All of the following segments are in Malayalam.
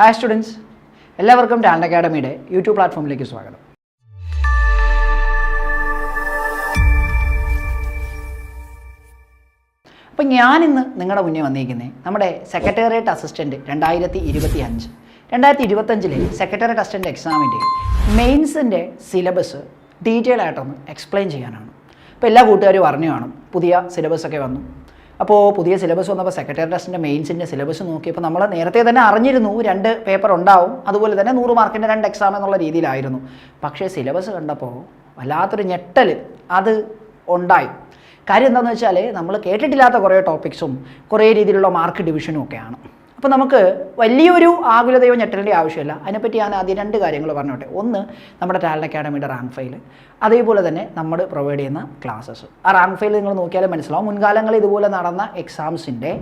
ഹായ് സ്റ്റുഡൻസ് എല്ലാവർക്കും ടാലൻ്റ് അക്കാഡമിയുടെ യൂട്യൂബ് പ്ലാറ്റ്ഫോമിലേക്ക് സ്വാഗതം അപ്പോൾ ഞാനിന്ന് നിങ്ങളുടെ മുന്നേ വന്നിരിക്കുന്നത് നമ്മുടെ സെക്രട്ടേറിയറ്റ് അസിസ്റ്റൻറ്റ് രണ്ടായിരത്തി ഇരുപത്തി അഞ്ച് രണ്ടായിരത്തി ഇരുപത്തഞ്ചിലെ സെക്രട്ടേറിയറ്റ് അസിസ്റ്റൻ്റ് എക്സാമിൻ്റെ മെയിൻസിൻ്റെ സിലബസ് ഡീറ്റെയിൽ ആയിട്ടൊന്ന് എക്സ്പ്ലെയിൻ ചെയ്യാനാണ് അപ്പോൾ എല്ലാ കൂട്ടുകാരും അറിഞ്ഞു കാണും പുതിയ സിലബസ് ഒക്കെ വന്നു അപ്പോൾ പുതിയ സിലബസ് വന്നപ്പോൾ സെക്രട്ടറി ട്രസ്റ്റിൻ്റെ മെയിൻസിൻ്റെ സിലബസ് നോക്കിയപ്പോൾ നമ്മൾ നേരത്തെ തന്നെ അറിഞ്ഞിരുന്നു രണ്ട് പേപ്പർ ഉണ്ടാവും അതുപോലെ തന്നെ നൂറ് മാർക്കിൻ്റെ രണ്ട് എക്സാം എന്നുള്ള രീതിയിലായിരുന്നു പക്ഷേ സിലബസ് കണ്ടപ്പോൾ വല്ലാത്തൊരു ഞെട്ടൽ അത് ഉണ്ടായി കാര്യം എന്താണെന്ന് വെച്ചാൽ നമ്മൾ കേട്ടിട്ടില്ലാത്ത കുറേ ടോപ്പിക്സും കുറേ രീതിയിലുള്ള മാർക്ക് ഡിവിഷനും ഒക്കെയാണ് അപ്പോൾ നമുക്ക് വലിയൊരു ആകുലതയോ ഞെട്ടലിൻ്റെ ആവശ്യമില്ല അതിനെപ്പറ്റി ഞാൻ ആദ്യം രണ്ട് കാര്യങ്ങൾ പറഞ്ഞോട്ടെ ഒന്ന് നമ്മുടെ ടാലൻ അക്കാഡമിയുടെ റാങ്ക് ഫയൽ അതേപോലെ തന്നെ നമ്മൾ പ്രൊവൈഡ് ചെയ്യുന്ന ക്ലാസ്സസ് ആ റാങ്ക് ഫയൽ നിങ്ങൾ നോക്കിയാലും മനസ്സിലാവും മുൻകാലങ്ങളിൽ ഇതുപോലെ നടന്ന എക്സാംസിൻ്റെ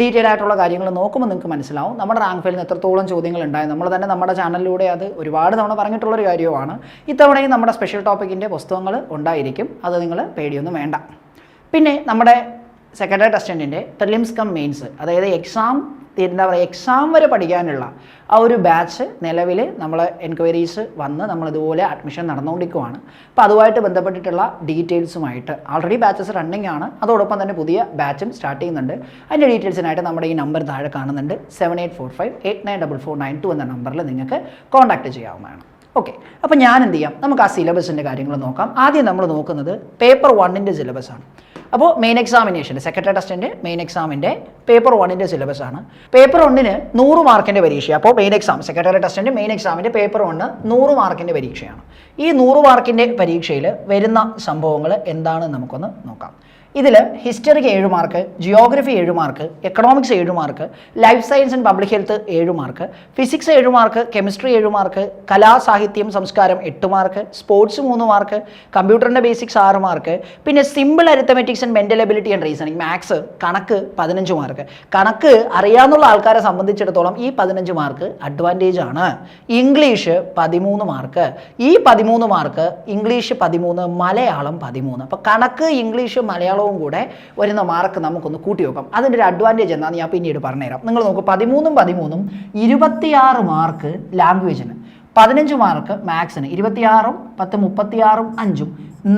ഡീറ്റെയിൽ ആയിട്ടുള്ള കാര്യങ്ങൾ നോക്കുമ്പോൾ നിങ്ങൾക്ക് മനസ്സിലാവും നമ്മുടെ റാങ്ക് ഫയലിന് എത്രത്തോളം ചോദ്യങ്ങൾ ഉണ്ടായത് നമ്മൾ തന്നെ നമ്മുടെ ചാനലിലൂടെ അത് ഒരുപാട് തവണ പറഞ്ഞിട്ടുള്ളൊരു കാര്യമാണ് ഇത്തവണയും നമ്മുടെ സ്പെഷ്യൽ ടോപ്പിക്കിൻ്റെ പുസ്തകങ്ങൾ ഉണ്ടായിരിക്കും അത് നിങ്ങൾ പേടിയൊന്നും വേണ്ട പിന്നെ നമ്മുടെ സെക്രട്ടറി ടെസ്റ്റൻറ്റിൻ്റെ പ്രിലിംസ് കം മെയിൻസ് അതായത് എക്സാം എന്താ പറയുക എക്സാം വരെ പഠിക്കാനുള്ള ആ ഒരു ബാച്ച് നിലവിൽ നമ്മൾ എൻക്വയറീസ് വന്ന് നമ്മളിതുപോലെ അഡ്മിഷൻ നടന്നുകൊണ്ടിരിക്കുവാണ് അപ്പോൾ അതുമായിട്ട് ബന്ധപ്പെട്ടിട്ടുള്ള ഡീറ്റെയിൽസുമായിട്ട് ആൾറെഡി ബാച്ചസ് റണ്ണിങ് ആണ് അതോടൊപ്പം തന്നെ പുതിയ ബാച്ചും സ്റ്റാർട്ട് ചെയ്യുന്നുണ്ട് അതിൻ്റെ ഡീറ്റെയിൽസിനായിട്ട് നമ്മുടെ ഈ നമ്പർ താഴെ കാണുന്നുണ്ട് seven eight four five eight nine double four nine two എന്ന നമ്പറിൽ നിങ്ങൾക്ക് കോൺടാക്റ്റ് ചെയ്യാവുന്നതാണ് ഓക്കെ അപ്പോൾ ഞാൻ എന്ത് ചെയ്യാം നമുക്ക് ആ സിലബസിൻ്റെ കാര്യങ്ങൾ നോക്കാം ആദ്യം നമ്മൾ നോക്കുന്നത് പേപ്പർ വണ്ണിൻ്റെ സിലബസാണ് അപ്പോൾ മെയിൻ എക്സാമിനേഷൻ്റെ സെക്രട്ടറി ടെസ്റ്റിൻ്റെ മെയിൻ എക്സാമിൻ്റെ പേപ്പർ വണ്ണിൻ്റെ സിലബസ് ആണ് പേപ്പർ ഒന്നിന് നൂറ് മാർക്കിൻ്റെ പരീക്ഷ അപ്പോൾ മെയിൻ എക്സാം സെക്രട്ടറി ടെസ്റ്റിൻ്റെ മെയിൻ എക്സാമിൻ്റെ പേപ്പർ വണ്ണ് നൂറ് മാർക്കിൻ്റെ പരീക്ഷയാണ് ഈ നൂറ് മാർക്കിൻ്റെ പരീക്ഷയിൽ വരുന്ന സംഭവങ്ങൾ എന്താണെന്ന് നമുക്കൊന്ന് നോക്കാം ഇതിൽ ഹിസ്റ്ററിക്ക് ഏഴ് മാർക്ക് ജിയോഗ്രഫി ഏഴ് മാർക്ക് എക്കണോമിക്സ് ഏഴ് mark life science and public health ഏഴ് മാർക്ക് ഫിസിക്സ് ഏഴ് മാർക്ക് കെമിസ്ട്രി ഏഴ് മാർക്ക് കലാ സാഹിത്യം സംസ്കാരം എട്ട് മാർക്ക് സ്പോർട്സ് മൂന്ന് മാർക്ക് കമ്പ്യൂട്ടറിൻ്റെ ബേസിക്സ് ആറ് മാർക്ക് പിന്നെ simple arithmetics and mental ability and reasoning maths കണക്ക് പതിനഞ്ച് മാർക്ക് കണക്ക് അറിയാവുന്ന ആൾക്കാരെ സംബന്ധിച്ചിടത്തോളം ഈ പതിനഞ്ച് മാർക്ക് അഡ്വാൻറ്റേജ് ആണ് ഇംഗ്ലീഷ് പതിമൂന്ന് മാർക്ക് ഈ പതിമൂന്ന് മാർക്ക് ഇംഗ്ലീഷ് പതിമൂന്ന് മലയാളം പതിമൂന്ന് അപ്പോൾ കണക്ക് ഇംഗ്ലീഷ് മലയാളം ഘടകവും കൂടെ വരുന്ന മാർക്ക് നമുക്കൊന്ന് കൂട്ടി വെക്കാം അതിൻ്റെ ഒരു അഡ്വാൻറ്റേജ് എന്താണെന്ന് ഞാൻ പിന്നീട് പറഞ്ഞുതരാം നിങ്ങൾ നോക്കൂ പതിമൂന്നും പതിമൂന്നും ഇരുപത്തിയാറ് മാർക്ക് ലാംഗ്വേജിന് പതിനഞ്ച് മാർക്ക് മാത്സിന് ഇരുപത്തിയാറും പത്ത് മുപ്പത്തിയാറും അഞ്ചും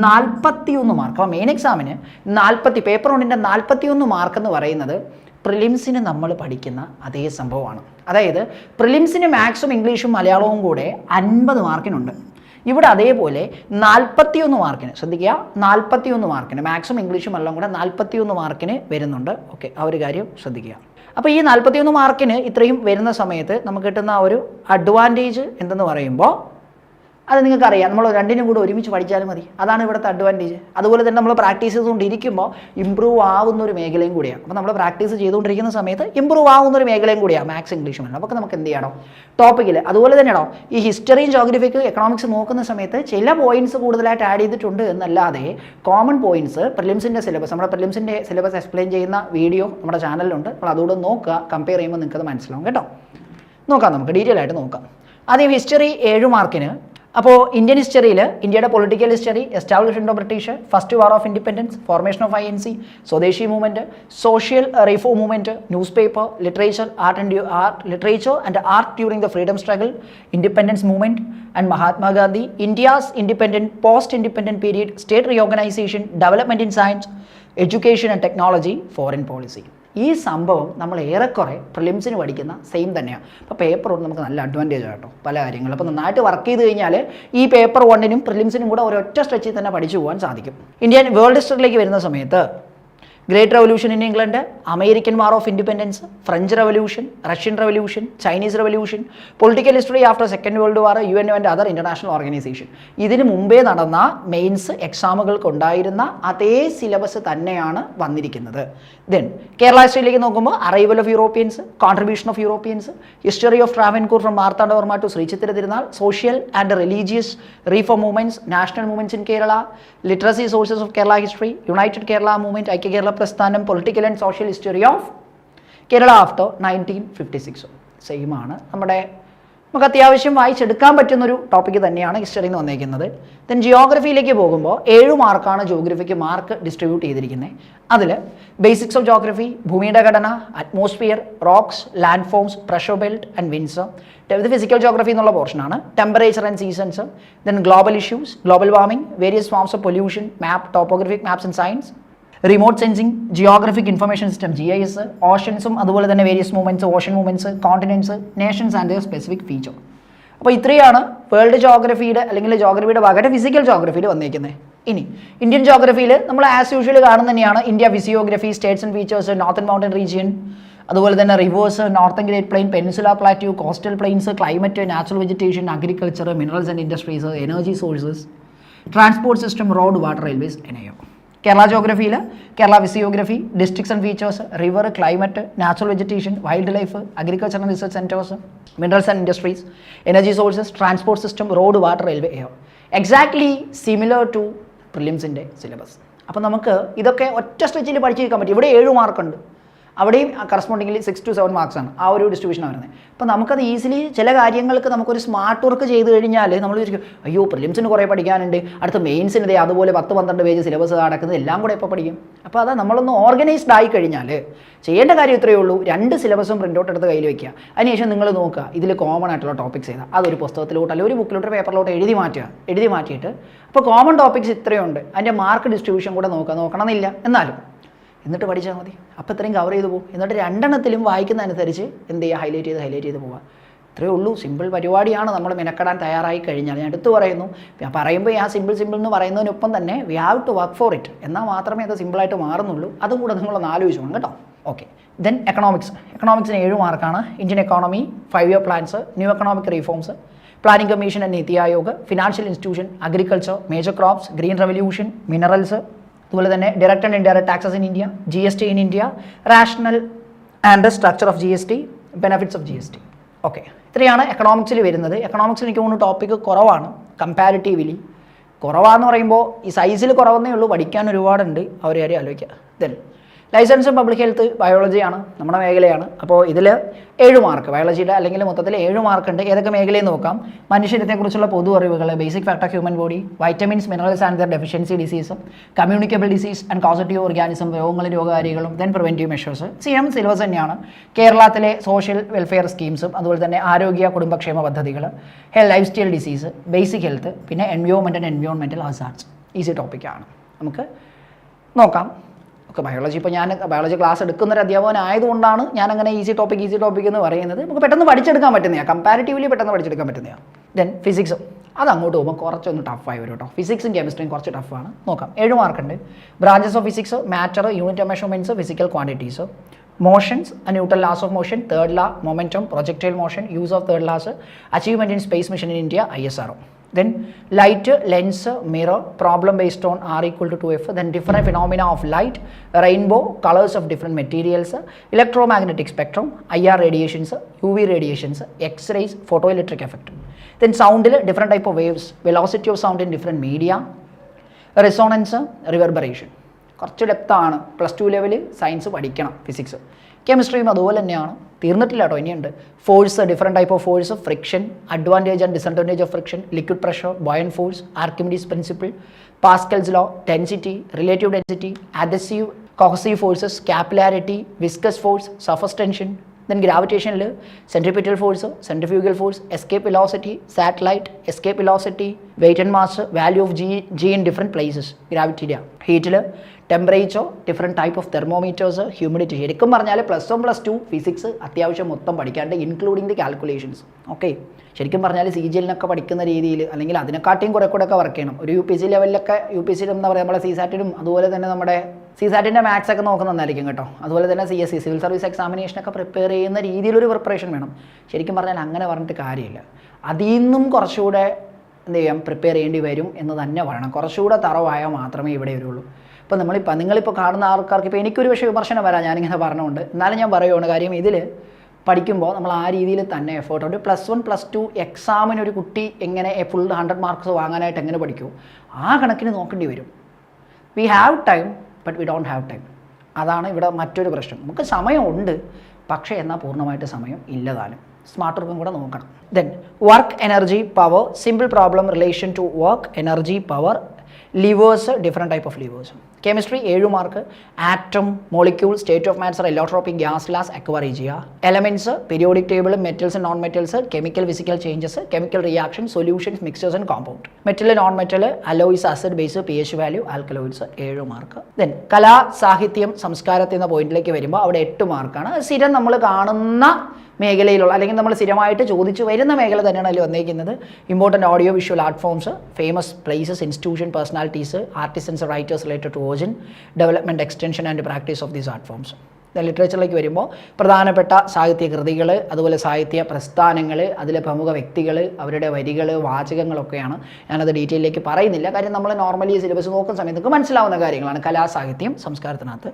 നാൽപ്പത്തിയൊന്ന് മാർക്ക് അപ്പോൾ മെയിൻ എക്സാമിന് നാൽപ്പത്തി പേപ്പർ വണ്ണിൻ്റെ നാൽപ്പത്തിയൊന്ന് മാർക്ക് എന്ന് പറയുന്നത് പ്രിലിംസിന് നമ്മൾ പഠിക്കുന്ന അതേ സംഭവമാണ് അതായത് പ്രിലിംസിന് മാത്സും ഇംഗ്ലീഷും മലയാളവും കൂടെ അൻപത് മാർക്കിനുണ്ട് ഇവിടെ അതേപോലെ നാൽപ്പത്തിയൊന്ന് മാർക്കിന് ശ്രദ്ധിക്കുക നാൽപ്പത്തിയൊന്ന് മാർക്കിന് മാക്സിമം ഇംഗ്ലീഷും എല്ലാം കൂടെ നാൽപ്പത്തിയൊന്ന് മാർക്കിന് വരുന്നുണ്ട് ഓക്കെ ആ ഒരു കാര്യം ശ്രദ്ധിക്കുക അപ്പോൾ ഈ നാൽപ്പത്തിയൊന്ന് മാർക്കിന് ഇത്രയും വരുന്ന സമയത്ത് നമുക്ക് കിട്ടുന്ന ഒരു അഡ്വാൻറ്റേജ് എന്തെന്ന് പറയുമ്പോൾ അത് നിങ്ങൾക്കറിയാം നമ്മൾ രണ്ടിനും കൂടെ ഒരുമിച്ച് പഠിച്ചാലും മതി അതാണ് ഇവിടുത്തെ അഡ്വാൻറ്റേജ് അതുപോലെ തന്നെ നമ്മൾ പ്രാക്ടീസ് ചെയ്തുകൊണ്ടിരിക്കുമ്പോൾ ഇമ്പ്രൂവ് ആവുന്ന ഒരു മേഖലയും കൂടിയാണ് അപ്പോൾ നമ്മൾ പ്രാക്ടീസ് ചെയ്തുകൊണ്ടിരിക്കുന്ന സമയത്ത് ഇമ്പ്രൂവ് ആവുന്ന ഒരു മേഖലയും കൂടിയാണ് മാത്സ് ഇംഗ്ലീഷും മലയാളം അപ്പോൾ നമുക്ക് എന്ത് ചെയ്യണം ടോപ്പിക്കിൽ അതുപോലെ തന്നെയാണോ ഈ ഹിസ്റ്ററിയും ജോഗ്രഫിക്കും എക്കണോമിക്സ് നോക്കുന്ന സമയത്ത് ചില പോയിന്റ്സ് കൂടുതലായിട്ട് ആഡ് ചെയ്തിട്ടുണ്ട് എന്നല്ലാതെ കോമൺ പോയിന്റ്സ് പ്രിലിംസിൻ്റെ സിലബസ് നമ്മുടെ പ്രിലിംസിൻ്റെ സിലബസ് എക്സ്പ്ലെയിൻ ചെയ്യുന്ന വീഡിയോ നമ്മുടെ ചാനലിലുണ്ട് അപ്പോൾ അതുകൂടെ നോക്കുക കമ്പയർ ചെയ്യുമ്പോൾ നിങ്ങൾക്കത് മനസ്സിലാവും കേട്ടോ നോക്കാം നമുക്ക് ഡീറ്റെയിൽ ആയിട്ട് നോക്കാം അതേ ഹിസ്റ്ററി ഏഴ് മാർക്കിന് അപ്പോൾ ഇന്ത്യൻ ഹിസ്റ്ററിയിൽ ഇന്ത്യയുടെ political history establishment of British first war of independence formation of I N C swadeshi movement social reform movement news paper literature art and art literature and art during the freedom struggle independence movement and Mahatma Gandhi India's independent post independent period state organisation development in science education and technology foreign policy ഈ സംഭവം നമ്മൾ ഏറെക്കുറെ പ്രിലിംസിന് പഠിക്കുന്ന സെയിം തന്നെയാണ് അപ്പോൾ പേപ്പർ വൺ നമുക്ക് നല്ല അഡ്വാൻറ്റേജ് ആട്ടോ പല കാര്യങ്ങളും അപ്പോൾ നന്നായിട്ട് വർക്ക് ചെയ്ത് കഴിഞ്ഞാൽ ഈ പേപ്പർ വണ്ണിനും പ്രിലിംസിനും കൂടെ ഒരൊറ്റ സ്ട്രെച്ചിൽ തന്നെ പഠിച്ചു പോകാൻ സാധിക്കും ഇന്ത്യൻ വേൾഡ് ഹിസ്റ്ററിയിലേക്ക് വരുന്ന സമയത്ത് great revolution in England American war of independence French revolution Russian revolution Chinese revolution political history after second world war U N and other international organisation ഇതിന് മുമ്പേ നടന്ന മെയിൻസ് ഉണ്ടായിരുന്ന അതേ സിലബസ് തന്നെയാണ് വന്നിരിക്കുന്നത് ദെൻ കേരള ഹിസ്റ്ററിയിലേക്ക് നോക്കുമ്പോൾ arrival of Europeans contribution of Europeans history of Travancore from Marthanda Varma to Sree Chithira Thirunal social and religious reform movements national movements in Kerala literacy sources of Kerala history united Kerala movement ഐക്യ കേരള പ്രസ്ഥാനം political and social history of Kerala after nineteen fifty സിക്സോ same ആണ് നമ്മുടെ നമുക്ക് അത്യാവശ്യം വായിച്ചെടുക്കാൻ പറ്റുന്നൊരു ടോപ്പിക് തന്നെയാണ് ഹിസ്റ്ററിയിൽ നിന്ന് വന്നേക്കുന്നത് ദെൻ ജിയോഗ്രഫിയിലേക്ക് പോകുമ്പോൾ ഏഴ് മാർക്കാണ് ജിയോഗ്രഫിക്ക് മാർക്ക് ഡിസ്ട്രിബ്യൂട്ട് ചെയ്തിരിക്കുന്നത് അതിൽ ബേസിക്സ് ഓഫ് ജോഗ്രഫി ഭൂമിയുടെ ഘടന atmosphere rocks land forms pressure belt and winds ഇത് ഫിസിക്കൽ ജോഗ്രഫി എന്നുള്ള പോർഷനാണ് temperature and seasons then global issues global warming various forms of pollution map topographic maps and science remote sensing geographic information system G I S ഓഷൻസും അതുപോലെ തന്നെ various movements ocean movements continents nations and the specific feature അപ്പോൾ ഇത്രയാണ് വേൾഡ് ജോഗ്രഫിയുടെ അല്ലെങ്കിൽ ജോഗ്രഫിയുടെ ഭാഗമായിട്ട് ഫിസിക്കൽ ജോഗ്രഫിയിൽ വന്നിരിക്കുന്നത് ഇനി ഇന്ത്യൻ ജോഗ്രഫിയിൽ നമ്മൾ ആസ് യൂഷ്വൽ കാണുന്ന തന്നെയാണ് India physiography states and features northern mountain region അതുപോലെ തന്നെ rivers northern great plain peninsula plateau coastal plains climate natural vegetation agriculture minerals and industries energy sources transport system road water railways എനയോ Kerala ജോഗ്രഫിയിൽ Kerala physiography districts and features river climate natural vegetation wild life agriculture and research centres minerals and industries energy sources transport system road water railway air exactly similar to പ്രിലിംസിൻ്റെ syllabus അപ്പോൾ നമുക്ക് ഇതൊക്കെ ഒറ്റ സ്റ്റെച്ചിൽ പഠിച്ചിരിക്കാൻ പറ്റും ഇവിടെ ഏഴ് മാർക്കുണ്ട് അവിടെയും കറസ്പോണ്ടിങ്ങിൽ സിക്സ് ടു സെവൻ മാർക്സ് ആണ് ആ ഒരു ഡിസ്ട്രിബ്യൂഷനാണ് വരുന്നത് അപ്പോൾ നമുക്കത് ഈസിലി ചില കാര്യങ്ങൾക്ക് നമുക്കൊരു സ്മാർട്ട് വർക്ക് ചെയ്ത് കഴിഞ്ഞാൽ നമ്മൾ വിചാരിക്കും അയ്യോ പ്രിലിംസിന് കുറേ പഠിക്കാനുണ്ട് അടുത്ത മെയിൻസിന് ഇതേ അതുപോലെ പത്ത് പന്ത്രണ്ട് പേജ് സിലബസ് നടക്കുന്നത് എല്ലാം കൂടെ എപ്പോൾ പഠിക്കും അപ്പോൾ അതാ നമ്മളൊന്ന് ഓർഗനൈസ്ഡ് ആയി കഴിഞ്ഞാൽ ചെയ്യേണ്ട കാര്യം ഇത്രയേ ഉള്ളൂ രണ്ട് സിലബസും പ്രിൻ്റ് ഔട്ട് എടുത്ത് കയ്യിൽ വയ്ക്കുക അതിനുശേഷം നിങ്ങൾ നോക്കുക ഇതിൽ കോമൺ ആയിട്ടുള്ള ടോപ്പിക്സ് ചെയ്താൽ അതൊരു പുസ്തകത്തിലോട്ട് അല്ലെങ്കിൽ ഒരു ബുക്കിലോട്ട് പേപ്പറിലോട്ട് എഴുതി മാറ്റുക എഴുതി മാറ്റിയിട്ട് അപ്പോൾ കോമൺ ടോപ്പിക്സ് ഇത്രയുണ്ട് അതിൻ്റെ മാർക്ക് ഡിസ്ട്രിബ്യൂഷൻ കൂടെ നോക്കുക നോക്കണമെന്നില്ല എന്നാലും എന്നിട്ട് പഠിച്ചാൽ മതി അപ്പോൾ ഇത്രയും കവർ ചെയ്ത് പോകും എന്നിട്ട് രണ്ടെണ്ണത്തിലും വായിക്കുന്ന അനുസരിച്ച് എന്ത് ചെയ്യുക ഹൈലൈറ്റ് ചെയ്ത് ഹൈലൈറ്റ് ചെയ്ത് പോവാം ഇത്രയേ ഉള്ളൂ സിമ്പിൾ പരിപാടിയാണ് നമ്മൾ മെനക്കെടാൻ തയ്യാറായി കഴിഞ്ഞാൽ ഞാൻ എടുത്തു പറയുന്നു പറയുമ്പോൾ ആ സിമ്പിൾ സിമ്പിൾ എന്ന് പറയുന്നതിനൊപ്പം തന്നെ we have to work for it എന്നാൽ മാത്രമേ അത് സിമ്പിളായിട്ട് മാറുന്നുള്ളൂ അതും കൂടെ നിങ്ങളൊന്ന് ആലോചിച്ചോണം കേട്ടോ ഓക്കെ ദെൻ എക്കണോമിക്സ് എക്കണോമിക്സിന് ഏഴ് മാർക്കാണ് Indian economy five year plans new economic reforms planning commission and NITI Aayog financial institution agriculture major crops green revolution minerals അതുപോലെ തന്നെ direct and indirect taxes in India G S T in India rational and structure of G S T benefits of G S T okay ഇത്രയാണ് എക്കണോമിക്സിൽ വരുന്നത് എക്കണോമിക്സിൽ എനിക്ക് തോന്നുന്നു ടോപ്പിക്ക് കുറവാണ് കമ്പാരിറ്റീവ്ലി കുറവാന്ന് പറയുമ്പോൾ ഈ സൈസിൽ കുറവെന്നേ ഉള്ളൂ പഠിക്കാൻ ഒരുപാടുണ്ട് അവരെ ആരെയും ആലോചിക്കുക ദെൻ ലൈസൻസും പബ്ലിക് ഹെൽത്ത് ബയോളജിയാണ് നമ്മുടെ മേഖലയാണ് അപ്പോൾ ഇതിൽ ഏഴ് മാർക്ക് ബയോളജിയുടെ അല്ലെങ്കിൽ മൊത്തത്തിൽ ഏഴ് മാർക്കുണ്ട് ഏതൊക്കെ മേഖലയിൽ നോക്കാം മനുഷ്യരത്തെക്കുറിച്ചുള്ള പൊതു അറിവുകൾ basic fact of human body vitamins minerals and their deficiency ഡിസീസും communicable disease and causative organism രോഗങ്ങളും രോഗകാരികളും then preventive measures C M syllabus തന്നെയാണ് കേരളത്തിലെ സോഷ്യൽ വെൽഫെയർ സ്കീംസും അതുപോലെ തന്നെ ആരോഗ്യ കുടുംബക്ഷേമ പദ്ധതികൾ ഹെൽ lifestyle disease basic health പിന്നെ environment and environmental hazards easy ടോപ്പിക്കാണ് നമുക്ക് നോക്കാം ഒക്കെ ബയോളജി ഇപ്പോൾ ഞാൻ ബയോളജി ക്ലാസ് എടുക്കുന്ന ഒരു ആയതുകൊണ്ടാണ് ഞാൻ അങ്ങനെ ഈസി ടോപ്പിക് ഈസി ടോപ്പിക് എന്ന് പറയുന്നത് നമുക്ക് പെട്ടെന്ന് പഠിച്ചെടുക്കാൻ പറ്റുന്നതാണ് കമ്പാരിറ്റീവ്ലി പെട്ടെന്ന് പഠിച്ചെടുക്കാൻ പറ്റുന്നതാണ് ദെൻ ഫിസിക്സും അത് അങ്ങോട്ട് പോകുമ്പോൾ കുറച്ചൊന്ന് ടഫായി വരും കേട്ടോ ഫിസിക്സും കെമിസ്ട്രിയും കുറച്ച് ടഫാണ് നോക്കാം ഏഴ് മാർക്കുണ്ട് branches of physics matter unit measurements physical quantities motions Newton's laws of motion third law momentum projectile motion use of third laws achievement in space mission in India I S R then light lens mirror problem based on r equal to 2f then different phenomena of light rainbow colors of different materials electromagnetic spectrum ir radiations uv radiations x-rays photoelectric effect then sound different type of waves velocity of sound in different media resonance reverberation കുറച്ച് ഡെപ്താണ് പ്ലസ് ടു ലെവൽ സയൻസ് പഠിക്കണം ഫിസിക്സ് കെമിസ്ട്രിയും അതുപോലെ തന്നെയാണ് തീർന്നിട്ടില്ല കേട്ടോ ഇനിയുണ്ട് force different type of force friction advantage and disadvantage of friction liquid pressure buoyant force Archimedes principle Pascal's law density relative density adhesive cohesive forces capillarity viscous force surface tension then ഗ്രാവിറ്റേഷനിൽ centripetal force centrifugal force escape velocity satellite escape velocity weight and mass value of g g in different places ഗ്രാവിറ്റീരിയ ഹീറ്റിൽ temperature different type of thermometers humidity ശരിക്കും പറഞ്ഞാൽ plus one plus two physics അത്യാവശ്യം മൊത്തം പഠിക്കാണ്ട് ഇൻക്ലൂഡിങ് ദി കാൽക്കുലേഷൻസ് ഓക്കെ ശരിക്കും പറഞ്ഞാൽ സി ജി എല്ലിനൊക്കെ പഠിക്കുന്ന രീതിയിൽ അല്ലെങ്കിൽ അതിനെക്കാട്ടിയും കുറെ കൂടെ ഒക്കെ വർക്ക് ചെയ്യണം ഒരു യു പി സി ലെവലിലൊക്കെ യു പി സി എന്താ പറയുമ്പോൾ നമ്മുടെ സി സാറ്റിനും അതുപോലെ തന്നെ നമ്മുടെ സി സാറ്റിൻ്റെ മാത്സ് ഒക്കെ നോക്കുന്ന നന്നായിരിക്കും കേട്ടോ അതുപോലെ തന്നെ C S C civil service എക്സാമിനേഷനൊക്കെ prepare ചെയ്യുന്ന രീതിയിലൊരു പ്രിപ്പറേഷൻ വേണം ശരിക്കും പറഞ്ഞാൽ അങ്ങനെ പറഞ്ഞിട്ട് കാര്യമില്ല അതിൽ നിന്നും കുറച്ചുകൂടെ എന്ത് ചെയ്യാം പ്രിപ്പയർ ചെയ്യേണ്ടി വരും എന്ന് തന്നെ പറയണം കുറച്ചുകൂടെ തറവായാൽ മാത്രമേ ഇവിടെ വരുള്ളൂ അപ്പോൾ നമ്മളിപ്പോൾ നിങ്ങളിപ്പോൾ കാണുന്ന ആൾക്കാർക്ക് ഇപ്പോൾ എനിക്കൊരു പക്ഷേ വിമർശനം വരാം ഞാനിങ്ങനെ പറഞ്ഞുകൊണ്ട് എന്നാലും ഞാൻ പറയുകയാണ് കാര്യം ഇതിൽ പഠിക്കുമ്പോൾ നമ്മൾ ആ രീതിയിൽ തന്നെ എഫേർട്ട് ഉണ്ട് പ്ലസ് വൺ പ്ലസ് ടു എക്സാമിന് ഒരു കുട്ടി എങ്ങനെ ഫുൾ ഹൺഡ്രഡ് മാർക്സ് വാങ്ങാനായിട്ട് എങ്ങനെ പഠിക്കും ആ കണക്കിന് നോക്കേണ്ടി വരും we have time but we don't have time അതാണ് ഇവിടെ മറ്റൊരു പ്രശ്നം നമുക്ക് സമയമുണ്ട് പക്ഷേ എന്നാൽ പൂർണ്ണമായിട്ട് സമയം ഇല്ലതാനും സ്മാർട്ട് വർക്കും കൂടെ നോക്കണം then work energy power simple problem relation to work energy power levers different type of ലിവേഴ്സും chemistry ഏഴ് mark atom molecule state of matter allotropic gas glass acquire ചെയ്യുക elements periodic table metals non metals chemical physical changes chemical reaction solutions mixtures and compound metal non metal alloys acid base p H value alkaloids ഏഴ് മാർക്ക് ദെൻ കലാ സാഹിത്യം സംസ്കാരത്തിൽ എന്ന പോയിന്റിലേക്ക് വരുമ്പോൾ അവിടെ എട്ട് മാർക്കാണ് സ്ഥിരം നമ്മൾ കാണുന്ന മേഖലയിലുള്ള അല്ലെങ്കിൽ നമ്മൾ സ്ഥിരമായിട്ട് ചോദിച്ചു വരുന്ന മേഖല തന്നെയാണ് അതിൽ വന്നിരിക്കുന്നത് important audio visual art forms famous places institution personalities artists writers related to origin development extension and practice of these art forms ലിറ്ററേച്ചറിലേക്ക് വരുമ്പോൾ പ്രധാനപ്പെട്ട സാഹിത്യ കൃതികൾ അതുപോലെ സാഹിത്യ പ്രസ്ഥാനങ്ങൾ അതിലെ പ്രമുഖ വ്യക്തികൾ അവരുടെ വരികൾ വാചകങ്ങളൊക്കെയാണ് ഞാനത് ഡീറ്റെയിലേക്ക് പറയുന്നില്ല കാര്യം നമ്മൾ നോർമലി സിലബസ് നോക്കുന്ന സമയത്ത് മനസ്സിലാവുന്ന കാര്യങ്ങളാണ് കലാസാഹിത്യം സംസ്കാരത്തിനകത്ത്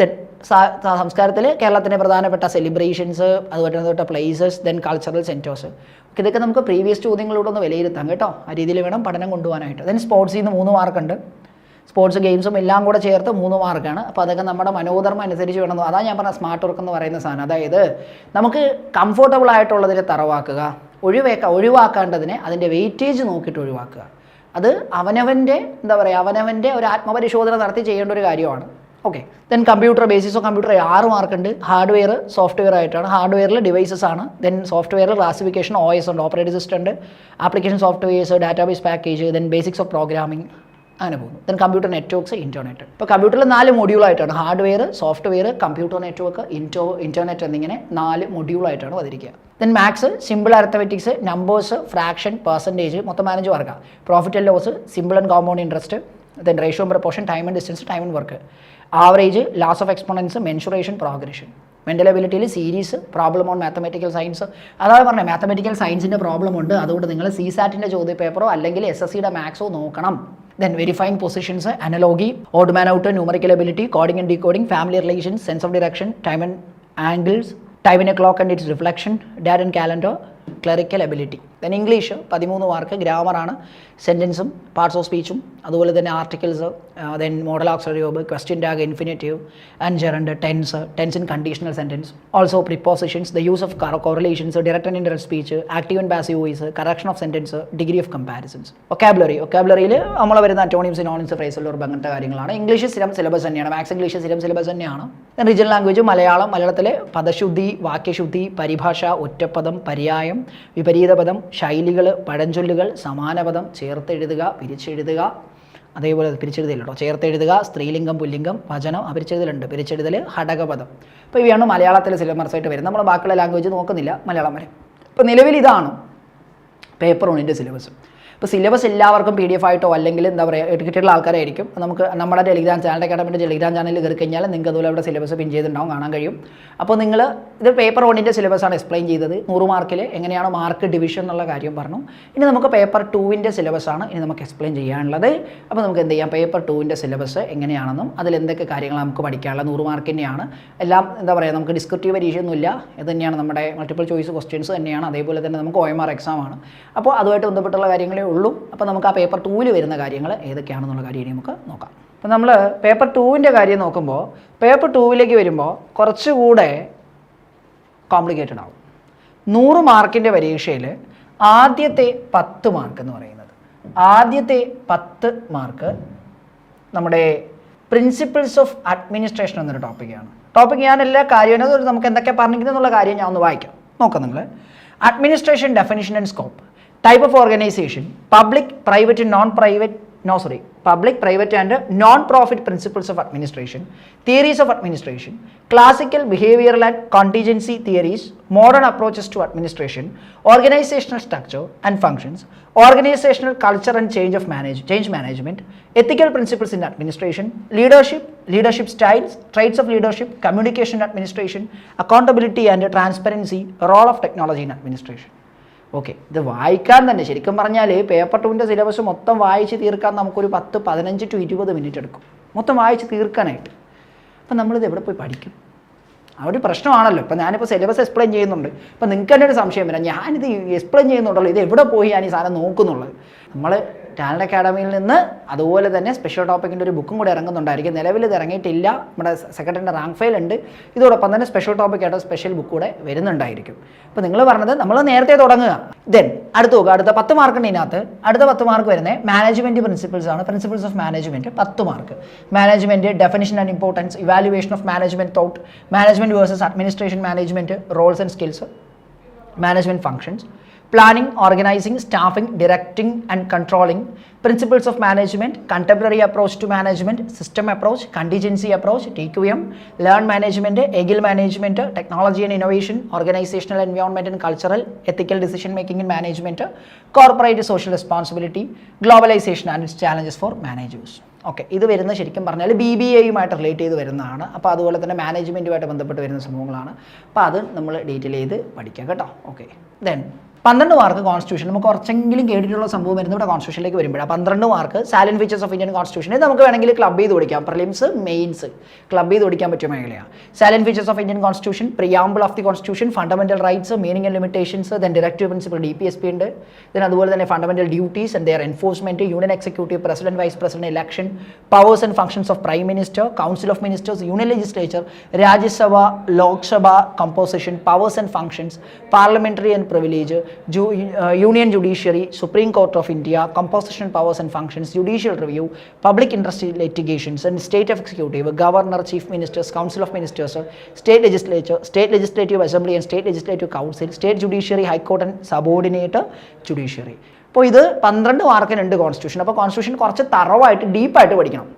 ദെൻ സംസ്കാരത്തിൽ കേരളത്തിൻ്റെ പ്രധാനപ്പെട്ട സെലിബ്രേഷൻസ് അതുപോലെ തൊട്ട് പ്ലേസസ് ദെൻ കൾച്ചറൽ സെൻറ്റേഴ്സ് ഇതൊക്കെ നമുക്ക് പ്രീവിയസ് ചോദ്യങ്ങളിലൂടെ ഒന്ന് വിലയിരുത്താം കേട്ടോ ആ രീതിയിൽ വേണം പഠനം കൊണ്ടുപോകാനായിട്ട് ദെൻ സ്പോർട്സിൽ നിന്ന് മൂന്ന് മാർക്കുണ്ട് സ്പോർട്സ് ഗെയിംസും എല്ലാം കൂടെ ചേർത്ത് മൂന്ന് മാർക്കാണ് അപ്പോൾ അതൊക്കെ നമ്മുടെ മനോധർമ്മം അനുസരിച്ച് വേണം അതാ ഞാൻ പറഞ്ഞ സ്മാർട്ട് വർക്ക് എന്ന് പറയുന്ന സാധനം അതായത് നമുക്ക് കംഫോർട്ടബിൾ ആയിട്ടുള്ളതിനെ തറവാക്കുക ഒഴിവേക്കുക ഒഴിവാക്കേണ്ടതിനെ അതിൻ്റെ വെയിറ്റേജ് നോക്കിയിട്ട് ഒഴിവാക്കുക അത് അവനവൻ്റെ എന്താ പറയുക അവനവൻ്റെ ഒരു ആത്മപരിശോധന നടത്തി ചെയ്യേണ്ട ഒരു കാര്യമാണ് okay then computer of computer ആറ് മാർക്കുണ്ട് ഹാർഡ്വെയർ സോഫ്റ്റ്വെയർ ആയിട്ടാണ് ഹാർഡ്വെയറിൽ ഡിവൈസസ് ആണ് ദെൻ സോഫ്റ്റ്വെയറിൽ ക്ലാസിഫിക്കേഷൻ ഒ എസ് ഉണ്ട് ഓപ്പറേറ്റിംഗ് സിസ്റ്റം ഉണ്ട് application softwares database package then basics of programming അങ്ങനെ പോകുന്നു ദെൻ കമ്പ്യൂട്ടർ നെറ്റ്വർക്ക്സ് ഇൻ്റർനെറ്റ് ഇപ്പോൾ കമ്പ്യൂട്ടറിൽ നാല് മൊഡ്യൂളായിട്ടാണ് hardware software computer network into internet എന്നിങ്ങനെ നാല് മൊഡ്യൂളായിട്ടാണ് വന്നിരിക്കുക then maths simple arithmetics numbers fraction percentage മൊത്തം manage വർക്കുക profit and loss simple and compound interest then ratio and proportion, time and distance, time and work. Average, loss of exponents, mensuration, progression. Mental എബിലിറ്റിയിൽ series problem on mathematical science അതായത് പറഞ്ഞാൽ മാത്തമെറ്റിക്കൽ സയൻസിൻ്റെ പ്രോബ്ലം ഉണ്ട് അതുകൊണ്ട് നിങ്ങൾ സി സാറ്റിൻ്റെ ചോദ്യ പേപ്പറോ അല്ലെങ്കിൽ എസ് എസ് സിയുടെ മാത്സോ നോക്കണം then verifying positions analogy odd man out numerical ability coding and decoding family relations sense of direction time and angles time in a clock and its reflection date and calendar clerical ability then English പതിമൂന്ന് മാർക്ക് ഗ്രാമറാണ് സെൻറ്റൻസും പാർട്സ് ഓഫ് സ്പീച്ചും അതുപോലെ തന്നെ articles then modal auxiliary verb question tag infinitive and gerund tense tense in conditional sentence also prepositions the use of correlations direct and indirect speech active and passive voice correction of sentence degree of comparisons vocabulary ഒക്കാബുലറിയിൽ നമ്മൾ വരുന്ന അറ്റോണിയംസ് നോണിംസ് ഫ്രൈസുള്ള ഒരു അങ്ങനത്തെ കാര്യങ്ങളാണ് ഇംഗ്ലീഷ് സ്ഥിരം സിലബസ് തന്നെയാണ് മാത്സ് ഇംഗ്ലീഷ് സ്ഥിരം സിലബസ് തന്നെയാണ് റീജിയൽ ലാംഗ്വേജ് മലയാളം മലയാളത്തിലെ പദശുദ്ധി വാക്യശുദ്ധി പരിഭാഷ ഒറ്റപ്പദം പര്യായം വിപരീതപദം ശൈലികൾ പഴഞ്ചൊല്ലുകൾ സമാനപദം ചേർത്തെഴുതുക പിരിച്ചെഴുതുക അതേപോലെ പിരിച്ചെഴുതലുണ്ടോ ചേർത്തെഴുതുക സ്ത്രീലിംഗം പുല്ലിംഗം വചനം അപരിച്ചെഴുതലുണ്ട് പിരിച്ചെഴുതൽ ഹടകപദം അപ്പോൾ ഇവയാണ് മലയാളത്തിലെ സിലബസായിട്ട് വരുന്നത് നമ്മൾ ബാക്കിയുള്ള ലാംഗ്വേജ് നോക്കുന്നില്ല മലയാളം വരെ അപ്പോൾ നിലവിൽ ഇതാണ് പേപ്പർ ഒണിൻ്റെ സിലബസ് ഇപ്പോൾ സിലബസ് എല്ലാവർക്കും പി ഡി എഫ് ആയിട്ടോ അല്ലെങ്കിൽ എന്താ പറയുക കിട്ടിയിട്ടുള്ള ആൾക്കാരായിരിക്കും നമുക്ക് നമ്മുടെ ടെലിഗ്രാം ചാനൽ അക്കാഡമിൻ്റെ ടെലിഗ്രാം ചാനലിൽ കയറി കഴിഞ്ഞാൽ നിങ്ങൾക്ക് അതുപോലെ അവിടെ സിലബസ് പിൻ ചെയ്തിട്ടുണ്ടാവും കാണാൻ കഴിയും അപ്പോൾ നിങ്ങൾ ഇത് പേപ്പർ വണ്ണിൻ്റെ സിലബസാണ് എക്സ്പ്ലെയിൻ ചെയ്തത് നൂറ് മാർക്കിൽ എങ്ങനെയാണ് മാർക്ക് ഡിവിഷൻ എന്നുള്ള കാര്യം പറഞ്ഞു ഇനി നമുക്ക് പേപ്പർ ടൂവിൻ്റെ സിലബസാണ് ഇനി നമുക്ക് എക്സ്പ്ലെയിൻ ചെയ്യാനുള്ളത് അപ്പോൾ നമുക്ക് എന്ത് ചെയ്യാം പേപ്പർ ടൂവിൻ്റെ സിലബസ് എങ്ങനെയാണെന്നും അതിൽ എന്തൊക്കെ കാര്യങ്ങൾ നമുക്ക് പഠിക്കാനുള്ള നൂറ് മാർക്കിൻ്റെയാണ് എല്ലാം എന്താ പറയുക നമുക്ക് ഡിസ്ക്രിപ്റ്റീവ് പരീക്ഷയൊന്നുമില്ല ഇത് തന്നെയാണ് നമ്മുടെ മൾട്ടിപ്പിൾ ചോയ്സ് ക്വസ്റ്റ്യൻസ് തന്നെയാണ് അതേപോലെ തന്നെ നമുക്ക് ഒ എം ആർ ആണ് അപ്പോൾ അതുമായിട്ട് ബന്ധപ്പെട്ടുള്ള കാര്യങ്ങൾ ഉള്ളൂ അപ്പോൾ നമുക്ക് ആ പേപ്പർ ടൂവിൽ വരുന്ന കാര്യങ്ങൾ ഏതൊക്കെയാണെന്നുള്ള കാര്യം ഇനി നമുക്ക് നോക്കാം അപ്പോൾ നമ്മൾ പേപ്പർ ടൂവിൻ്റെ കാര്യം നോക്കുമ്പോൾ പേപ്പർ ടൂവിലേക്ക് വരുമ്പോൾ കുറച്ചുകൂടെ കോംപ്ലിക്കേറ്റഡ് ആവും നൂറ് മാർക്കിൻ്റെ പരീക്ഷയിൽ ആദ്യത്തെ പത്ത് മാർക്ക് എന്ന് പറയുന്നത് ആദ്യത്തെ പത്ത് മാർക്ക് നമ്മുടെ പ്രിൻസിപ്പിൾസ് ഓഫ് അഡ്മിനിസ്ട്രേഷൻ എന്നൊരു ടോപ്പിക്കാണ് ടോപ്പിക് ഞാൻ എല്ലാ കാര്യവും നമുക്ക് എന്തൊക്കെ പറഞ്ഞിരിക്കുന്നത് എന്നുള്ള കാര്യം ഞാൻ ഒന്ന് വായിക്കാം നോക്കാം നിങ്ങൾ administration definition and scope type of organisation public private non private no sorry public private and non-profit principles of administration theories of administration classical behavioral and contingency theories modern approaches to administration organizational structure and functions organizational culture and change of manage change management ethical principles in administration leadership leadership styles traits of leadership communication in administration accountability and transparency role of technology in administration okay ഇത് വായിക്കാൻ തന്നെ ശരിക്കും പറഞ്ഞാൽ പേപ്പർ ടൂവിൻ്റെ സിലബസ് മൊത്തം വായിച്ച് തീർക്കാൻ നമുക്കൊരു പത്ത് പതിനഞ്ച് ടു ഇരുപത് മിനിറ്റ് എടുക്കും മൊത്തം വായിച്ച് തീർക്കാനായിട്ട് അപ്പം നമ്മളിത് എവിടെ പോയി പഠിക്കും ആ ഒരു പ്രശ്നമാണല്ലോ ഇപ്പം ഞാനിപ്പോൾ സിലബസ് എക്സ്പ്ലെയിൻ ചെയ്യുന്നുണ്ട് ഇപ്പം നിങ്ങൾക്ക് തന്നെ ഒരു സംശയം വരാം ഞാനിത് എക്സ്പ്ലെയിൻ ചെയ്യുന്നുണ്ടല്ലോ ഇത് എവിടെ പോയി ഞാൻ ഈ സാധനം നോക്കുന്നുള്ളത് നമ്മൾ ടാലൻ്റ് അക്കാഡമിയിൽ നിന്ന് അതുപോലെ തന്നെ സ്പെഷ്യൽ ടോപ്പിക്കിൻ്റെ ഒരു ബുക്കും കൂടെ ഇറങ്ങുന്നുണ്ടായിരിക്കും നിലവിൽ ഇത് ഇറങ്ങിയിട്ടില്ല നമ്മുടെ സെക്രട്ടറിൻ്റെ റാങ്ക് ഫയൽ ഉണ്ട് ഇതോടൊപ്പം തന്നെ സ്പെഷ്യൽ ടോപ്പിക്കായിട്ട് സ്പെഷ്യൽ ബുക്ക് കൂടെ വരുന്നുണ്ടായിരിക്കും അപ്പോൾ നിങ്ങൾ പറഞ്ഞത് നമ്മൾ നേരത്തെ തുടങ്ങുക ദെൻ അടുത്ത് നോക്കുക അടുത്ത പത്ത് മാർക്കിൻ്റെ ഇതിനകത്ത് അടുത്ത പത്ത് മാർക്ക് വരുന്നത് മാനേജ്മെൻറ്റ് പ്രിൻസിപ്പിൾസ് ആണ് പ്രിൻസിപ്പിൾസ് ഓഫ് മാനേജ്മെൻറ്റ് പത്ത് mark management definition and importance evaluation of management thought management versus administration management roles and skills management functions planning organising staffing directing and controlling principles of management contemporary approach to management system approach contingency approach T Q M lean management agile management technology and innovation organisational environment and cultural ethical decision making in management corporate social responsibility globalisation and challenges for managers okay ഇത് വരുന്ന ശരിക്കും പറഞ്ഞാൽ ബി ബി എയുമായിട്ട് റിലേറ്റ് ചെയ്ത് വരുന്നതാണ് അപ്പോൾ അതുപോലെ തന്നെ മാനേജ്മെൻറ്റുമായിട്ട് ബന്ധപ്പെട്ട് വരുന്ന സംഭവങ്ങളാണ് അപ്പോൾ അത് നമ്മൾ ഡീറ്റെയിൽ ചെയ്ത് പഠിക്കാം കേട്ടോ ഓക്കെ ദെൻ പന്ത്രണ്ട് മാർക്ക് കോൺസ്റ്റിറ്റ്യൂഷൻ നമുക്ക് കുറച്ചെങ്കിലും കേട്ടിട്ടുള്ള സംഭവം വരുന്നത് ഇവിടെ കോൺസ്റ്റിറ്റ്യൂഷനിലേക്ക് വരുമ്പോഴാണ് പന്ത്രണ്ട് mark salient features of Indian കോൺസ്റ്റിറ്റ്യൂഷനെ നമുക്ക് വേണമെങ്കിൽ ക്ലബ് ചെയ്ത് കൊടുക്കാം പ്രിലിംസ് മെയിൻസ് ക്ലബ് ചെയ്ത് കൊടുക്കാൻ പറ്റിയ മേഖലയാണ് salient features of Indian constitution preamble of the constitution fundamental rights meaning and limitations then directive principle D P S P ഉണ്ട് ദെൻ അതുപോലെ തന്നെ fundamental duties and their enforcement union executive president vice president election powers and functions of prime minister council of ministers union legislature Rajya Sabha Lok Sabha composition powers and functions parliamentary and privilege union judiciary supreme court of India composition powers and functions judicial review public interest litigations and state of executive governor chief ministers council of ministers state legislature state legislative assembly and state legislative council state judiciary high court and subordinate judiciary അപ്പോൾ ഇത് പന്ത്രണ്ട് ഉണ്ട് കോൺസ്റ്റിറ്റ്യൂഷൻ അപ്പോൾ കോൺസ്റ്റിറ്റ്യൂഷൻ കുറച്ച് തറവായിട്ട് ഡീപ്പായിട്ട് പഠിക്കണം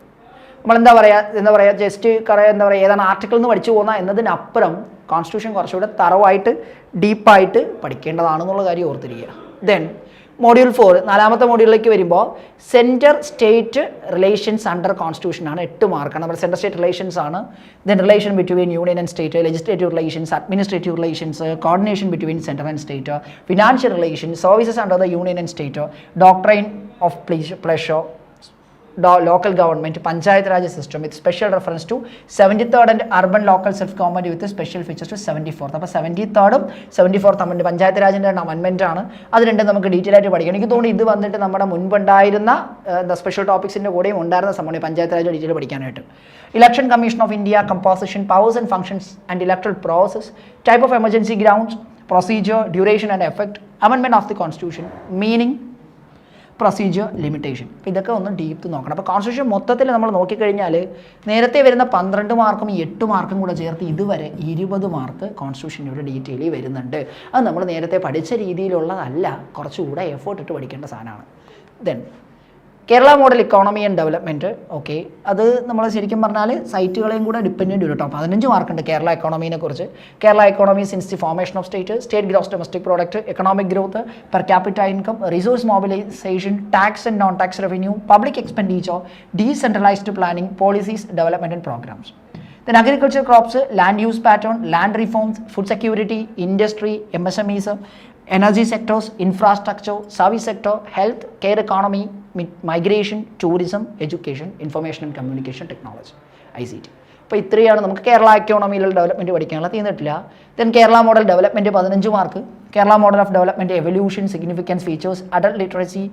നമ്മൾ എന്താ പറയുക എന്താ പറയുക ജസ്റ്റ് എന്താ പറയുക ഏതാണ് ആർട്ടിക്കിൾ എന്ന് പഠിച്ചു പോകുന്ന എന്നതിനപ്പുറം കോൺസ്റ്റിറ്റ്യൂഷൻ കുറച്ചുകൂടെ തറവായിട്ട് ഡീപ്പായിട്ട് പഠിക്കേണ്ടതാണെന്നുള്ള കാര്യം ഓർത്തിരിക്കുക ദെൻ മോഡ്യൂൾ ഫോർ നാലാമത്തെ മോഡ്യൂളിലേക്ക് വരുമ്പോൾ സെൻറ്റർ സ്റ്റേറ്റ് റിലേഷൻസ് അണ്ടർ കോൺസ്റ്റിറ്റ്യൂഷനാണ് എട്ട് മാർക്കാണ് നമ്മുടെ സെൻറ്റർ സ്റ്റേറ്റ് റിലേഷൻസ് ആണ് then relation between union and state legislative relations administrative relations coordination between centre and state financial relation services under the union and state doctrine of pleasure pleasure panchayat raj system with special reference to seventy third 73rd and local self self with special special to seventy 74th. അപ്പോൾ സെവൻറ്റി തേർഡും സെവൻറ്റി ഫോർത്ത് അമൻഡ് പഞ്ചായത്ത് രാജിൻ്റെ അമൻമെൻ്റ് ആണ് അത് രണ്ടും നമുക്ക് ഡീറ്റെയിൽ ആയിട്ട് പഠിക്കണം എനിക്ക് തോന്നുന്നു ഇത് വന്നിട്ട് നമ്മുടെ മുൻപുണ്ടായിരുന്ന എന്താ സ്പെഷ്യൽ ടോപ്പിക്സിൻ്റെ കൂടെയും ഉണ്ടായിരുന്ന സംഭവമാണ് പഞ്ചായത്ത് രാജ് ഡീറ്റെയിൽ പഠിക്കാനായിട്ട് election commission of India composition powers and functions and electoral process type of emergency grounds procedure duration and effect amendment of the constitution meaning procedure limitation ഇതൊക്കെ ഒന്ന് ഡീപ്പ് നോക്കണം അപ്പോൾ കോൺസ്റ്റിറ്റ്യൂഷൻ മൊത്തത്തിൽ നമ്മൾ നോക്കിക്കഴിഞ്ഞാൽ നേരത്തെ വരുന്ന പന്ത്രണ്ട് മാർക്കും എട്ട് മാർക്കും കൂടെ ചേർത്ത് ഇതുവരെ ഇരുപത് മാർക്ക് കോൺസ്റ്റിറ്റ്യൂഷൻ്റെ ഡീറ്റെയിൽ വരുന്നുണ്ട് അത് നമ്മൾ നേരത്തെ പഠിച്ച രീതിയിലുള്ളതല്ല കുറച്ചുകൂടെ എഫേർട്ട് ഇട്ട് പഠിക്കേണ്ട സാധനമാണ് then Kerala model economy and development okay അത് നമ്മൾ ശരിക്കും പറഞ്ഞാൽ സൈറ്റുകളെയും കൂടെ ഡിപ്പെൻഡ് വരും കേട്ടോ പതിനഞ്ച് മാർക്കുണ്ട് കേരള എക്കോണമിനെ കുറിച്ച് Kerala economy since the formation of state state gross domestic product economic growth per capita income resource mobilisation tax and non tax revenue public expenditure decentralised planning policies development and programmes land use pattern land reforms food security industry M S M Es energy sectors infrastructure service sector health care economy migration tourism education information and communication technology I C T അപ്പോൾ ഇത്രയാണ് നമുക്ക് കേരള എക്കോണമിയിലുള്ള ഡെവലപ്മെൻറ്റ് പഠിക്കാനുള്ള തീർന്നിട്ടില്ല ദെൻ കേരള മോഡൽ ഡെവലപ്മെൻറ്റ് പതിനഞ്ച് mark Kerala model of development evolution significance features adult literacy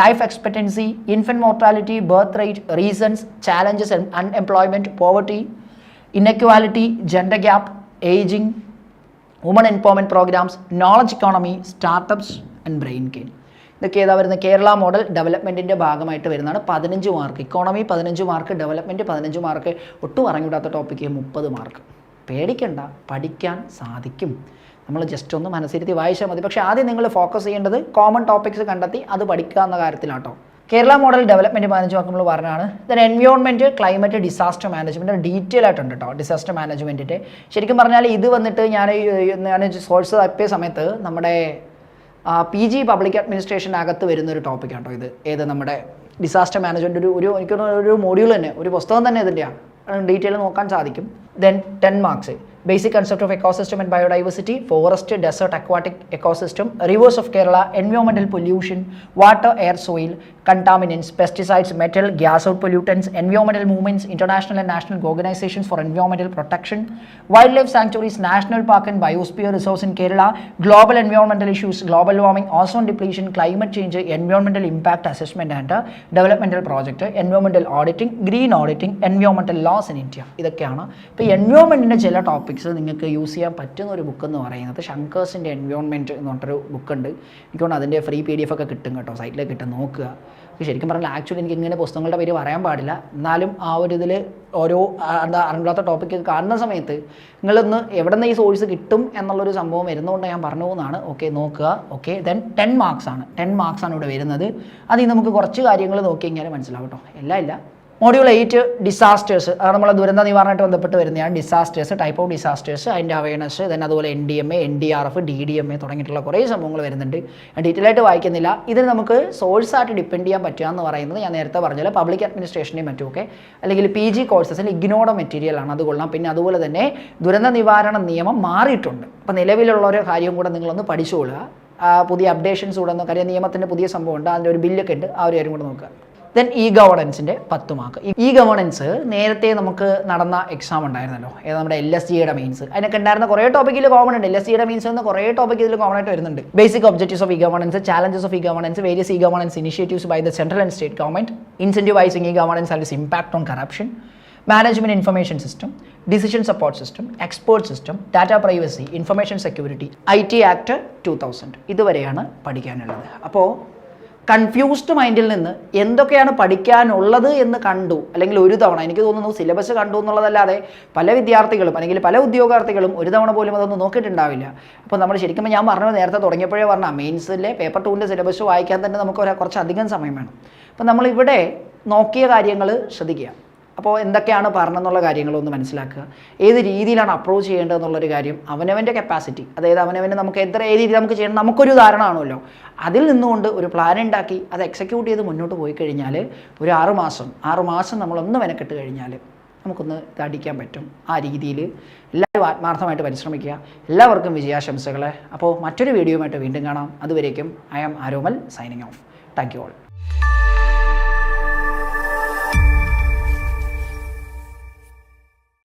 life expectancy infant mortality birth rate reasons challenges unemployment poverty inequality gender gap ageing women empowerment programmes knowledge economy startups and brain gain ഇതൊക്കെ ഏതാ വരുന്നത് കേരള മോഡൽ ഡെവലപ്മെൻറ്റിൻ്റെ ഭാഗമായിട്ട് വരുന്നതാണ് പതിനഞ്ച് മാർക്ക് ഇക്കോണമി പതിനഞ്ച് മാർക്ക് ഡെവലപ്മെൻറ്റ് പതിനഞ്ച് മാർക്ക് ഒട്ടും അറിഞ്ഞുകൂടാത്ത ടോപ്പിക്ക് മുപ്പത് മാർക്ക് പേടിക്കണ്ട പഠിക്കാൻ സാധിക്കും നമ്മൾ ജസ്റ്റ് ഒന്ന് മനസ്സിരുത്തി വായിച്ചാൽ മതി പക്ഷേ ആദ്യം നിങ്ങൾ ഫോക്കസ് ചെയ്യേണ്ടത് കോമൺ ടോപ്പിക്സ് കണ്ടെത്തി അത് പഠിക്കുക എന്ന കാര്യത്തിലാട്ടോ കേരള മോഡൽ ഡെവലപ്മെൻറ്റ് പതിനഞ്ച് മാർക്ക് നമ്മൾ പറഞ്ഞാണ് then environment climate disaster management detail ആയിട്ടുണ്ട് കേട്ടോ ഡിസാസ്റ്റർ മാനേജ്മെൻറ്റിൻ്റെ ശരിക്കും പറഞ്ഞാൽ ഇത് വന്നിട്ട് ഞാൻ ഞാൻ സോഴ്സ് തപ്പിയ സമയത്ത് നമ്മുടെ പി ജി പബ്ലിക് അഡ്മിനിസ്ട്രേഷനകത്ത് വരുന്ന ഒരു ടോപ്പിക് കേട്ടോ ഇത് ഏത് നമ്മുടെ ഡിസാസ്റ്റർ മാനേജ്മെൻ്റ് ഒരു ഒരു എനിക്കൊരു ഒരു മോഡ്യൂൾ തന്നെ ഒരു പുസ്തകം തന്നെ ഇതിൻ്റെയാണ് ഡീറ്റെയിൽ നോക്കാൻ സാധിക്കും Then 10 marks. Basic concept of ecosystem and biodiversity, forest, desert, aquatic ecosystem, rivers of Kerala, environmental pollution, water, air, soil, contaminants, pesticides, metal, gas out pollutants, environmental movements, international and national organizations for environmental protection, wildlife sanctuaries, national park and biosphere resource in Kerala, global environmental issues, global warming, ozone depletion, climate change, environmental impact assessment and uh, developmental project, environmental auditing, green auditing, environmental laws in India. ഈ എൻവയോൺമെൻറ്റിൻ്റെ ചില ടോപ്പിക്സ് നിങ്ങൾക്ക് യൂസ് ചെയ്യാൻ പറ്റുന്ന ഒരു ബുക്ക് എന്ന് പറയുന്നത് ശങ്കേഴ്സിൻ്റെ എൻവയോൺമെൻറ്റ് എന്ന് പറഞ്ഞൊരു ഉണ്ട് എനിക്കൊണ്ട് അതിൻ്റെ ഫ്രീ പി ഡി എഫ് ഒക്കെ കിട്ടും കേട്ടോ സൈറ്റിലേക്ക് കിട്ടും നോക്കുക ശരിക്കും പറഞ്ഞാൽ ആക്ച്വലി എനിക്ക് ഇങ്ങനെ പുസ്തകങ്ങളുടെ പേര് പറയാൻ പാടില്ല എന്നാലും ആ ഒരു ഇതിൽ ഓരോ എന്താ അറിവില്ലാത്ത ടോപ്പിക്ക് കാണുന്ന സമയത്ത് നിങ്ങളൊന്ന് എവിടെ നിന്ന് ഈ സോഴ്സ് കിട്ടും എന്നുള്ളൊരു സംഭവം വരുന്നതുകൊണ്ട് ഞാൻ പറഞ്ഞു പോകുന്നതാണ് ഓക്കെ നോക്കുക ഓക്കെ ദെൻ ടെൻ മാർക്സ് ആണ് ടെൻ മാർക്സ് ആണ് ഇവിടെ വരുന്നത് അതിൽ നമുക്ക് കുറച്ച് കാര്യങ്ങൾ നോക്കി കഴിഞ്ഞാൽ മനസ്സിലാവും കേട്ടോ എല്ലാം ഇല്ല മോഡ്യൂൾ എയ്റ്റ് ഡിസാസ്റ്റേഴ്സ് അതാണ് നമ്മൾ ദുരന്ത നിവാരണമായിട്ട് ബന്ധപ്പെട്ട് വരുന്നതാണ് ഡിസാസ്റ്റേഴ്സ് ടൈപ്പ് ഓഫ് ഡിസാസ്റ്റേഴ്സ് അതിൻ്റെ അവയർനെസ് ദെൻ അതുപോലെ N D M A N D R F D D M A തുടങ്ങിയിട്ടുള്ള കുറേ സംഭവങ്ങൾ വരുന്നുണ്ട് ഡീറ്റെയിൽ ആയിട്ട് വായിക്കുന്നില്ല ഇതിന് നമുക്ക് സോഴ്സായിട്ട് ഡിപ്പെൻഡ് ചെയ്യാൻ പറ്റുക എന്ന് പറയുന്നത് ഞാൻ നേരത്തെ പറഞ്ഞാൽ പബ്ലിക് അഡ്മിനിസ്ട്രേഷനെയും മറ്റുമൊക്കെ അല്ലെങ്കിൽ പി ജി കോഴ്സസിൽ ഇഗ്നോർഡ് മെറ്റീരിയലാണ് അത് കൊള്ളാം പിന്നെ അതുപോലെ തന്നെ ദുരന്ത നിവാരണ നിയമം മാറിയിട്ടുണ്ട് അപ്പോൾ നിലവിലുള്ള ഒരു കാര്യം കൂടെ നിങ്ങളൊന്ന് പഠിച്ചുകൊള്ളുക പുതിയ അപ്ഡേഷൻസ് കൂടെ ഒന്ന് കാര്യം നിയമത്തിൻ്റെ പുതിയ സംഭവമുണ്ട് അതിൻ്റെ ഒരു ബില്ലൊക്കെ ഉണ്ട് ആ ഒരു കാര്യം കൂടെ നോക്കുക ദെൻ ഇ ഗവർണൻസിൻ്റെ പത്ത് മാർക്ക് ഇ ഗവർണൻസ് നേരത്തെ നമുക്ക് നടന്ന എക്സാം ഉണ്ടായിരുന്നല്ലോ ഏത് നമ്മുടെ എൽ എസ് സിയുടെ മീൻസ് അതിനൊക്കെ ഉണ്ടായിരുന്ന കുറേ ടോപ്പിക്കിൽ കോമൺ ഉണ്ട് എൽ എസ് സിയുടെ മീൻസ് എന്ന് കുറേ ടോപ്പിക്കിൽ കോമൺ ആയിട്ട് വരുന്നുണ്ട് basic objectives of E governance challenges of E governance various E governance initiatives by the central and state government incentivising E governance and impact on corruption management information system decision support system export system data privacy information security I T act two thousand ഇതുവരെയാണ് പഠിക്കാനുള്ളത് അപ്പോൾ കൺഫ്യൂസ്ഡ് മൈൻഡിൽ നിന്ന് എന്തൊക്കെയാണ് പഠിക്കാനുള്ളത് എന്ന് കണ്ടു അല്ലെങ്കിൽ ഒരു തവണ എനിക്ക് തോന്നുന്നു സിലബസ് കണ്ടു എന്നുള്ളതല്ലാതെ പല വിദ്യാർത്ഥികളും അല്ലെങ്കിൽ പല ഉദ്യോഗാർത്ഥികളും ഒരു തവണ പോലും അതൊന്നും നോക്കിയിട്ടുണ്ടാവില്ല അപ്പോൾ നമ്മൾ ശരിക്കും ഞാൻ പറഞ്ഞത് നേരത്തെ തുടങ്ങിയപ്പോഴേ പറഞ്ഞ മെയിൻസിലെ പേപ്പർ ടൂവിൻ്റെ സിലബസ് വായിക്കാൻ തന്നെ നമുക്ക് കുറച്ചധികം സമയം വേണം അപ്പോൾ നമ്മളിവിടെ നോക്കിയ കാര്യങ്ങൾ ശ്രദ്ധിക്കുക അപ്പോൾ എന്തൊക്കെയാണ് പറഞ്ഞെന്നുള്ള കാര്യങ്ങളൊന്ന് മനസ്സിലാക്കുക ഏത് രീതിയിലാണ് അപ്രോച്ച് ചെയ്യേണ്ടതെന്നുള്ളൊരു കാര്യം അവനവൻ്റെ കപ്പാസിറ്റി അതായത് അവനവന് നമുക്ക് എത്ര ഏത് രീതിയിൽ നമുക്ക് ചെയ്യണം നമുക്കൊരു ധാരണ ആണല്ലോ അതിൽ നിന്നുകൊണ്ട് ഒരു പ്ലാൻ ഉണ്ടാക്കി അത് എക്സിക്യൂട്ട് ചെയ്ത് മുന്നോട്ട് പോയി കഴിഞ്ഞാൽ ഒരു ആറുമാസം ആറുമാസം നമ്മളൊന്ന് മെനക്കെട്ട് കഴിഞ്ഞാൽ നമുക്കൊന്ന് ഇതടിക്കാൻ പറ്റും ആ രീതിയിൽ എല്ലാവരും ആത്മാർത്ഥമായിട്ട് പരിശ്രമിക്കുക എല്ലാവർക്കും വിജയാശംസകളെ അപ്പോൾ മറ്റൊരു വീഡിയോയുമായിട്ട് വീണ്ടും കാണാം അതുവരേക്കും I am Aromal signing off thank you all